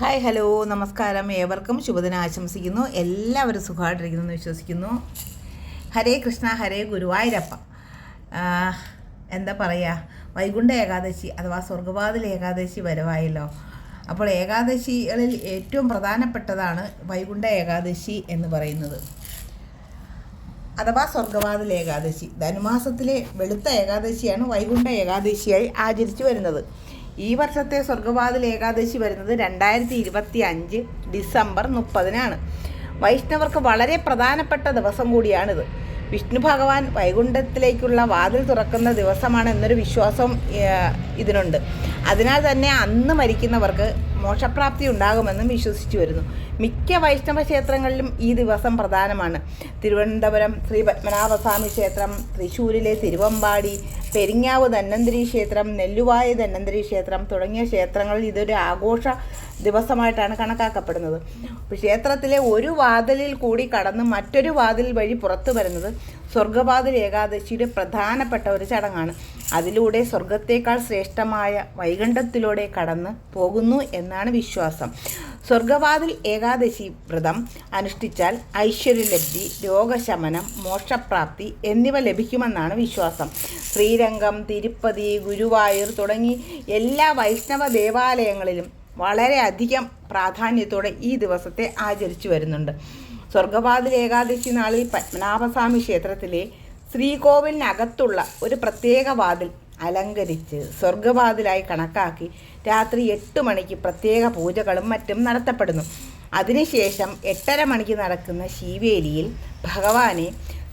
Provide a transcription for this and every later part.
Hi hello നമസ്കാരം. ഏവർക്കും ശുഭദിനം ആശംസിക്കുന്നു. എല്ലാവരും സുഖമായിട്ടിരിക്കുന്നു എന്ന് വിശ്വസിക്കുന്നു. ഹരേ കൃഷ്ണ ഹരേ ഗുരുവായൂരപ്പ. എന്താ പറയുക വൈകുണ്ഠ ഏകാദശി അഥവാ സ്വർഗവാതിൽ ഏകാദശി വരവായല്ലോ. അപ്പോൾ ഏകാദശികളിൽ ഏറ്റവും പ്രധാനപ്പെട്ടതാണ് വൈകുണ്ഠ ഏകാദശി എന്ന് പറയുന്നത്. അഥവാ സ്വർഗവാതിൽ ഏകാദശി. ധനുമാസത്തിലെ വെളുത്ത ഏകാദശിയാണ് വൈകുണ്ഠ ഏകാദശിയായി ആചരിച്ചു വരുന്നത്. ഈ വർഷത്തെ സ്വർഗവാതിൽ ഏകാദശി വരുന്നത് രണ്ടായിരത്തി ഇരുപത്തി അഞ്ച് ഡിസംബർ മുപ്പതിനാണ്. വൈഷ്ണവർക്ക് വളരെ പ്രധാനപ്പെട്ട ദിവസം കൂടിയാണിത്. വിഷ്ണു ഭഗവാൻ വൈകുണ്ഠത്തിലേക്കുള്ള വാതിൽ തുറക്കുന്ന ദിവസമാണ് എന്നൊരു വിശ്വാസം ഇതിനുണ്ട്. അതിനാൽ തന്നെ അന്ന് മരിക്കുന്നവർക്ക് മോക്ഷപ്രാപ്തി ഉണ്ടാകുമെന്നും വിശ്വസിച്ചു വരുന്നു. മിക്ക വൈഷ്ണവ ക്ഷേത്രങ്ങളിലും ഈ ദിവസം പ്രധാനമാണ്. തിരുവനന്തപുരം ശ്രീ പത്മനാഭസ്വാമി ക്ഷേത്രം തൃശ്ശൂരിലെ തിരുവമ്പാടി പെരിങ്ങാവ് ധന്വന്തരി ക്ഷേത്രം നെല്ലുവായ ധന്വന്തരി ക്ഷേത്രം തുടങ്ങിയ ക്ഷേത്രങ്ങളിൽ ഇതൊരു ആഘോഷ ദിവസമായിട്ടാണ് കണക്കാക്കപ്പെടുന്നത്. ക്ഷേത്രത്തിലെ ഒരു വാതിലിൽ കൂടി കടന്ന് മറ്റൊരു വാതിൽ വഴി പുറത്തു വരുന്നത് സ്വർഗവാതിൽ ഏകാദശിയുടെ പ്രധാനപ്പെട്ട ഒരു ചടങ്ങാണ്. അതിലൂടെ സ്വർഗത്തേക്കാൾ ശ്രേഷ്ഠമായ വൈകുണ്ഠത്തിലൂടെ കടന്ന് പോകുന്നു എന്നാണ് വിശ്വാസം. സ്വർഗവാതിൽ ഏകാദശി വ്രതം അനുഷ്ഠിച്ചാൽ ഐശ്വര്യലബ്ധി രോഗശമനം മോക്ഷപ്രാപ്തി എന്നിവ ലഭിക്കുമെന്നാണ് വിശ്വാസം. ശ്രീരംഗം തിരുപ്പതി ഗുരുവായൂർ തുടങ്ങി എല്ലാ വൈഷ്ണവ ദേവാലയങ്ങളിലും വളരെയധികം പ്രാധാന്യത്തോടെ ഈ ദിവസത്തെ ആചരിച്ചു വരുന്നുണ്ട്. സ്വർഗവാതിൽ ഏകാദശി നാളിൽ പത്മനാഭസ്വാമി ക്ഷേത്രത്തിലെ ശ്രീകോവിലിനകത്തുള്ള ഒരു പ്രത്യേക വാതിൽ അലങ്കരിച്ച് സ്വർഗവാതിലായി കണക്കാക്കി രാത്രി എട്ട് മണിക്ക് പ്രത്യേക പൂജകളും മറ്റും നടത്തപ്പെടുന്നു. അതിനുശേഷം എട്ടര മണിക്ക് നടക്കുന്ന ശിവേലിയിൽ ഭഗവാനെ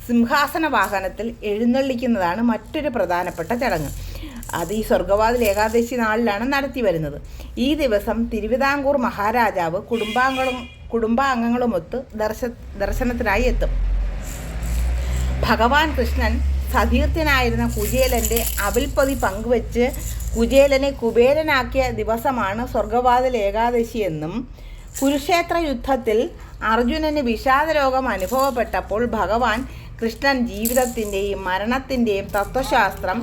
സിംഹാസന വാഹനത്തിൽ എഴുന്നള്ളിക്കുന്നതാണ് മറ്റൊരു പ്രധാനപ്പെട്ട ചടങ്ങ്. അത് ഈ സ്വർഗവാതിൽ ഏകാദശി നാളിലാണ് നടത്തി വരുന്നത്. ഈ ദിവസം തിരുവിതാംകൂർ മഹാരാജാവ് കുടുംബാംഗങ്ങളും കുടുംബാംഗങ്ങളുമൊത്ത് ദർശ ദർശനത്തിനായി എത്തും. ഭഗവാൻ കൃഷ്ണൻ സതീർത്ഥ്യനായിരുന്ന കുചേലന്റെ അവിൽപ്പതി പങ്കുവച്ച് കുചേലനെ കുബേരനാക്കിയ ദിവസമാണ് സ്വർഗവാതിൽ ഏകാദശി എന്നും കുരുക്ഷേത്ര യുദ്ധത്തിൽ അർജുനന് വിഷാദരോഗം അനുഭവപ്പെട്ടപ്പോൾ ഭഗവാൻ കൃഷ്ണൻ ജീവിതത്തിന്റെയും മരണത്തിന്റെയും തത്വശാസ്ത്രം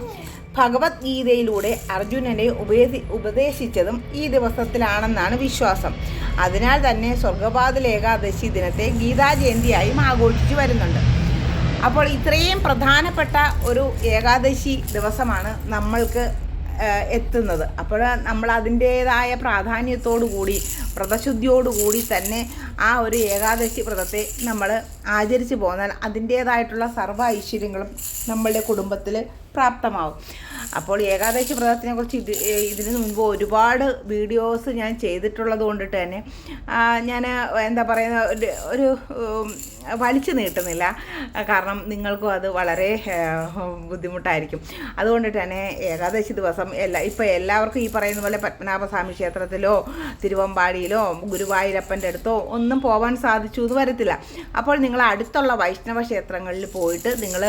ഭഗവത്ഗീതയിലൂടെ അർജുനനെ ഉപദേശി ഉപദേശിച്ചതും ഈ ദിവസത്തിലാണെന്നാണ് വിശ്വാസം. അതിനാൽ തന്നെ സ്വർഗവാതിൽ ഏകാദശി ദിനത്തെ ഗീതാജയന്തിയായും ആഘോഷിച്ചു വരുന്നുണ്ട്. അപ്പോൾ ഇത്രയും പ്രധാനപ്പെട്ട ഒരു ഏകാദശി ദിവസമാണ് നമ്മൾക്ക് എത്തുന്നത്. അപ്പോൾ നമ്മൾ അതിന്റേതായ പ്രാധാന്യത്തോടു കൂടി വ്രതശുദ്ധിയോടുകൂടി തന്നെ ആ ഒരു ഏകാദശി വ്രതത്തെ നമ്മൾ ആചരിച്ചു പോന്നാൽ അതിന്റേതായിട്ടുള്ള സർവ ഐശ്വര്യങ്ങളും നമ്മളുടെ കുടുംബത്തിൽ പ്രാപ്തമാവും. അപ്പോൾ ഏകാദശി വ്രതത്തിനെ കുറിച്ച് ഇത് ഇതിന് മുൻപ് ഒരുപാട് വീഡിയോസ് ഞാൻ ചെയ്തിട്ടുള്ളത് കൊണ്ടിട്ട് തന്നെ ഞാൻ എന്താ പറയുന്ന ഒരു വലിച്ചു നീട്ടുന്നില്ല. കാരണം നിങ്ങൾക്കും അത് വളരെ ബുദ്ധിമുട്ടായിരിക്കും. അതുകൊണ്ടിട്ട് തന്നെ ഏകാദശി ദിവസം എല്ലാ ഇപ്പോൾ എല്ലാവർക്കും ഈ പറയുന്ന പോലെ പത്മനാഭസ്വാമി ക്ഷേത്രത്തിലോ തിരുവമ്പാടിയിലോ ഗുരുവായൂരപ്പന്റെ അടുത്തോ ഒന്നും പോകാൻ സാധിച്ചു എന്ന് വരത്തില്ല. അപ്പോൾ നിങ്ങൾ അടുത്തുള്ള വൈഷ്ണവ ക്ഷേത്രങ്ങളിൽ പോയിട്ട് നിങ്ങൾ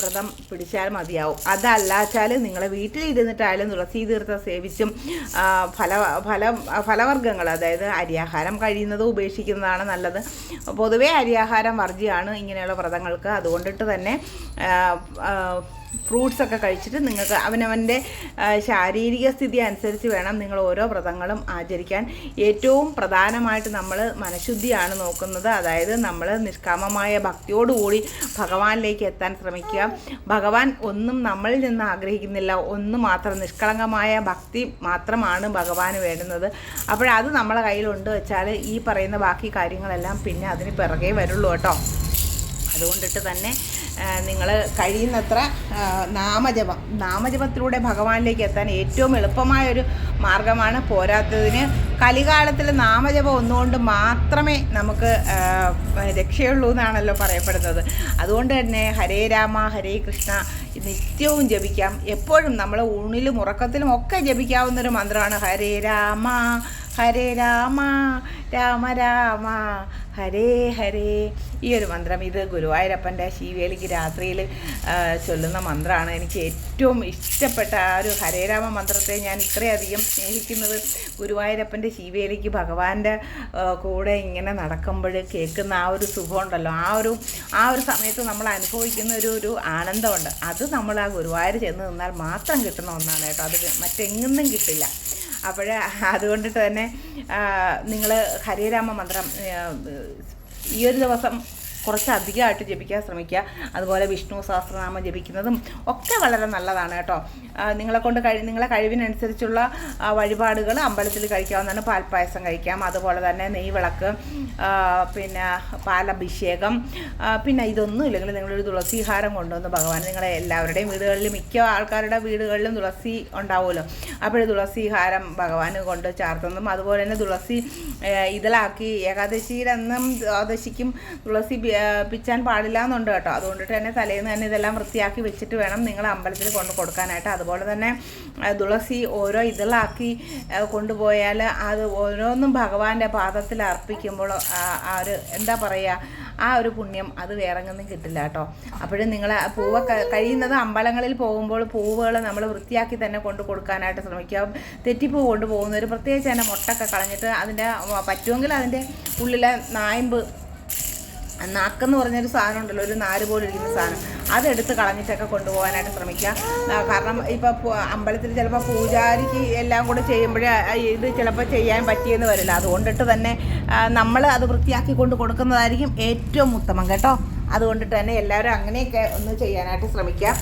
വ്രതം പിടിച്ചാൽ മതിയാവും. അതല്ലാച്ചാൽ നിങ്ങളെ വീട്ടിലിരുന്നിട്ടായാലും തുളസി തീർത്ഥം സേവിച്ചും ഫല ഫല ഫലവർഗങ്ങൾ അതായത് അരിയാഹാരം കഴിയുന്നത് ഉപേക്ഷിക്കുന്നതാണ് നല്ലത്. പൊതുവേ അരിയാഹാരം വർജ്യമാണ് ഇങ്ങനെയുള്ള വ്രതങ്ങൾക്ക്. അതുകൊണ്ടിട്ട് തന്നെ ഫ്രൂട്ട്സ് ഒക്കെ കഴിച്ചിട്ട് നിങ്ങൾക്ക് അവനവന്റെ ശാരീരിക സ്ഥിതി അനുസരിച്ച് വേണം നിങ്ങൾ ഓരോ വ്രതങ്ങളും ആചരിക്കാൻ. ഏറ്റവും പ്രധാനമായിട്ട് നമ്മൾ മനഃശുദ്ധിയാണ് നോക്കുന്നത്. അതായത് നമ്മൾ നിഷ്കാമമായ ഭക്തിയോടുകൂടി ഭഗവാനിലേക്ക് എത്താൻ ശ്രമിക്കുക. ഭഗവാൻ ഒന്നും നമ്മളിൽ നിന്ന് ആഗ്രഹിക്കുന്നില്ല. ഒന്ന് മാത്രം നിഷ്കളങ്കമായ ഭക്തി മാത്രമാണ് ഭഗവാന് വേണ്ടുന്നത്. അപ്പോഴത് നമ്മളെ കയ്യിലുണ്ട് വെച്ചാൽ ഈ പറയുന്ന ബാക്കി കാര്യങ്ങളെല്ലാം പിന്നെ അതിന് പിറകെ വരുള്ളൂ കേട്ടോ. അതുകൊണ്ടിട്ട് തന്നെ നിങ്ങൾ കഴിയുന്നത്ര നാമജപം. നാമജപത്തിലൂടെ ഭഗവാനിലേക്ക് എത്താൻ ഏറ്റവും എളുപ്പമായൊരു മാർഗമാണ് പോരാത്തതിന്. കലികാലത്തിൽ നാമജപം ഒന്നുകൊണ്ട് മാത്രമേ നമുക്ക് രക്ഷയുള്ളൂ എന്നാണല്ലോ പറയപ്പെടുന്നത്. അതുകൊണ്ട് തന്നെ ഹരേ രാമ ഹരേ കൃഷ്ണ നിത്യവും ജപിക്കാം. എപ്പോഴും നമ്മൾ ഊണിലും ഉറക്കത്തിലും ഒക്കെ ജപിക്കാവുന്നൊരു മന്ത്രമാണ് ഹരേ രാമ ഹരേ രാമ രാമ രാമ ഹരേ ഹരേ. ഈ ഒരു മന്ത്രം ഇത് ഗുരുവായൂരപ്പന്റെ ശിവേലിക്ക് രാത്രിയിൽ ചൊല്ലുന്ന മന്ത്രമാണ്. എനിക്ക് ഏറ്റവും ഇഷ്ടപ്പെട്ട ആ ഒരു ഹരേരാമ മന്ത്രത്തെ ഞാൻ ഇത്രയധികം സ്നേഹിക്കുന്നത് ഗുരുവായൂരപ്പന്റെ ശിവേലിക്ക് ഭഗവാന്റെ കൂടെ ഇങ്ങനെ നടക്കുമ്പോൾ കേൾക്കുന്ന ആ ഒരു സുഖമുണ്ടല്ലോ. ആ ഒരു ആ ഒരു സമയത്ത് നമ്മൾ അനുഭവിക്കുന്ന ഒരു ഒരു ആനന്ദമുണ്ട്. അത് നമ്മൾ ആ ഗുരുവായൂർ ചെന്ന് നിന്നാൽ മാത്രം കിട്ടുന്ന ഒന്നാണ് കേട്ടോ. അത് മറ്റെങ്ങും കിട്ടില്ല. അപ്പോൾ അതുകൊണ്ടിട്ട് തന്നെ നിങ്ങൾ ഹരേരാമ മന്ത്രം ഈ ഒരു ദിവസം കുറച്ച് അധികമായിട്ട് ജപിക്കാൻ ശ്രമിക്കുക. അതുപോലെ വിഷ്ണു സഹസ്രനാമം ജപിക്കുന്നതും ഒക്കെ വളരെ നല്ലതാണ് കേട്ടോ. നിങ്ങളെ കൊണ്ട് കഴി നിങ്ങളെ കഴിവിനനുസരിച്ചുള്ള വഴിപാടുകൾ അമ്പലത്തിൽ കഴിക്കാവുന്നതാണ്. പാൽപ്പായസം കഴിക്കാം. അതുപോലെ തന്നെ നെയ്വിളക്ക് പിന്നെ പാലഭിഷേകം പിന്നെ ഇതൊന്നും ഇല്ലെങ്കിൽ നിങ്ങളൊരു തുളസിഹാരം കൊണ്ടുവന്ന് ഭഗവാൻ നിങ്ങളെ എല്ലാവരുടെയും വീടുകളിൽ മിക്ക ആൾക്കാരുടെ വീടുകളിലും തുളസി ഉണ്ടാവുമല്ലോ. അപ്പോൾ തുളസിഹാരം ഭഗവാന് കൊണ്ട് ചാർത്തുന്നതും അതുപോലെ തന്നെ തുളസി ഇതിലാക്കി ഏകാദശിയിലെന്നും ദ്വാദശിക്കും തുളസി പിച്ചാൻ പാടില്ല എന്നുണ്ട് കേട്ടോ. അതുകൊണ്ടിട്ട് തന്നെ തലേന്ന് തന്നെ ഇതെല്ലാം വൃത്തിയാക്കി വെച്ചിട്ട് വേണം നിങ്ങൾ അമ്പലത്തിൽ കൊണ്ട് കൊടുക്കാനായിട്ട്. അതുപോലെ തന്നെ തുളസി ഓരോ ഇതളാക്കി കൊണ്ടുപോയാൽ അത് ഓരോന്നും ഭഗവാന്റെ പാദത്തിൽ അർപ്പിക്കുമ്പോൾ ആ ഒരു എന്താ പറയുക ആ ഒരു പുണ്യം അത് വേറെ ഒന്നും കിട്ടില്ല കേട്ടോ. അപ്പോഴും നിങ്ങൾ പൂവ് കഴിയുന്നത് അമ്പലങ്ങളിൽ പോകുമ്പോൾ പൂവുകൾ നമ്മൾ വൃത്തിയാക്കി തന്നെ കൊണ്ട് കൊടുക്കാനായിട്ട് ശ്രമിക്കുക. തെറ്റിപ്പൂ കൊണ്ടുപോകുന്നവർ പ്രത്യേകിച്ച് തന്നെ മുട്ടൊക്കെ കളഞ്ഞിട്ട് അതിന്റെ പറ്റുമെങ്കിൽ അതിന്റെ ഉള്ളിലെ നായമ്പ് നാക്കെന്ന് പറഞ്ഞൊരു സാധനം ഉണ്ടല്ലോ ഒരു നാര് പോലെ ഇരിക്കുന്ന സാധനം. അതെടുത്ത് കളഞ്ഞിട്ടൊക്കെ കൊണ്ടുപോകാനായിട്ട് ശ്രമിക്കുക. കാരണം ഇപ്പോൾ അമ്പലത്തിൽ ചിലപ്പോൾ പൂജാരിക്ക് എല്ലാം കൂടെ ചെയ്യുമ്പോഴേ ഇത് ചിലപ്പോൾ ചെയ്യാൻ പറ്റിയെന്ന് വരില്ല. അതുകൊണ്ടിട്ട് തന്നെ നമ്മൾ അത് വൃത്തിയാക്കി കൊണ്ട് കൊടുക്കുന്നതായിരിക്കും ഏറ്റവും ഉത്തമം കേട്ടോ. അതുകൊണ്ടിട്ട് തന്നെ എല്ലാവരും അങ്ങനെയൊക്കെ ഒന്ന് ചെയ്യാനായിട്ട് ശ്രമിക്കുക.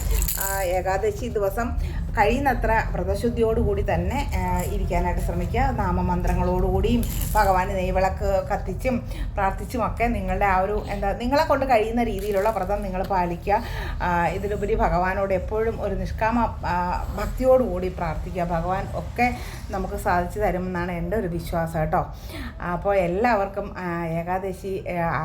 ഏകാദശി ദിവസം കഴിയുന്നത്ര വ്രതശുദ്ധിയോടുകൂടി തന്നെ ഇരിക്കാനായിട്ട് ശ്രമിക്കുക. നാമമന്ത്രങ്ങളോടുകൂടിയും ഭഗവാൻ നെയ്വിളക്ക് കത്തിച്ചും പ്രാർത്ഥിച്ചും ഒക്കെ നിങ്ങളുടെ ആ ഒരു എന്താ നിങ്ങളെ കൊണ്ട് കഴിയുന്ന രീതിയിലുള്ള വ്രതം നിങ്ങൾ പാലിക്കുക. ഇതിലുപരി ഭഗവാനോട് എപ്പോഴും ഒരു നിഷ്കാമ ഭക്തിയോടുകൂടി പ്രാർത്ഥിക്കുക. ഭഗവാൻ ഒക്കെ നമുക്ക് സാധിച്ചു തരുമെന്നാണ് എന്റെ ഒരു വിശ്വാസം കേട്ടോ. അപ്പോൾ എല്ലാവർക്കും ഏകാദശി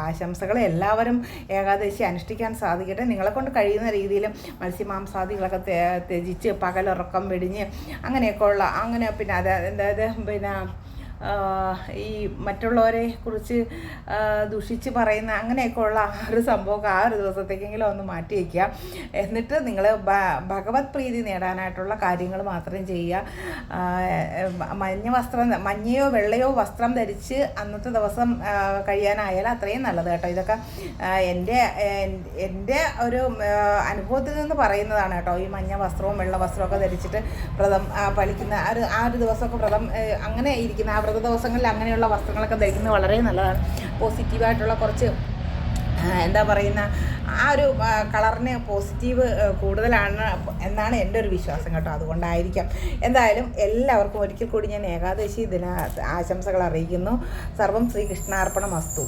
ആശംസകൾ എല്ലാവരും ഏകാദശി അനുഷ്ഠിക്കാൻ സാധിക്കട്ടെ. നിങ്ങളെ കൊണ്ട് കഴിയുന്ന രീതിയിൽ മത്സ്യമാംസാദികളൊക്കെ ത്യജിച്ച് ത്യജിച്ച് പകലുറക്കം വെടിഞ്ഞ് അങ്ങനെയൊക്കെ ഉള്ള അങ്ങനെ പിന്നെ അത് അതായത് പിന്നെ ഈ മറ്റുള്ളവരെ കുറിച്ച് ദുഷിച്ച് പറയുന്ന അങ്ങനെയൊക്കെ ഉള്ള ആ ഒരു സംഭവമൊക്കെ ആ ഒരു ദിവസത്തേക്കെങ്കിലും ഒന്ന് മാറ്റി വയ്ക്കുക. എന്നിട്ട് നിങ്ങൾ ഭഗവത് പ്രീതി നേടാനായിട്ടുള്ള കാര്യങ്ങൾ മാത്രം ചെയ്യുക. മഞ്ഞ വസ്ത്രം മഞ്ഞയോ വെള്ളയോ വസ്ത്രം ധരിച്ച് അന്നത്തെ ദിവസം കഴിയാനായാലും അത്രയും നല്ലത് കേട്ടോ. ഇതൊക്കെ എന്റെ എന്റെ ഒരു അനുഭവത്തിൽ നിന്ന് പറയുന്നതാണ് കേട്ടോ. ഈ മഞ്ഞ വസ്ത്രവും വെള്ള വസ്ത്രവും ഒക്കെ ധരിച്ചിട്ട് വ്രതം പഠിക്കുന്ന ആ ഒരു ആ ഒരു ദിവസമൊക്കെ വ്രതം അങ്ങനെ ഇരിക്കുന്ന ആ വ്രത ദിവസങ്ങളിൽ അങ്ങനെയുള്ള വസ്ത്രങ്ങളൊക്കെ ധരിക്കുന്നത് വളരെ നല്ലതാണ്. പോസിറ്റീവായിട്ടുള്ള കുറച്ച് എന്താ പറയുന്ന ആ ഒരു കളറിന് പോസിറ്റീവ് കൂടുതലാണ് എന്നാണ് എന്റെ ഒരു വിശ്വാസം കേട്ടോ. അതുകൊണ്ടായിരിക്കാം. എന്തായാലും എല്ലാവർക്കും ഒരിക്കൽ കൂടി ഞാൻ ഏകാദശി ദിന ആശംസകൾ അറിയിക്കുന്നു. സർവം ശ്രീകൃഷ്ണാർപ്പണം വസ്തു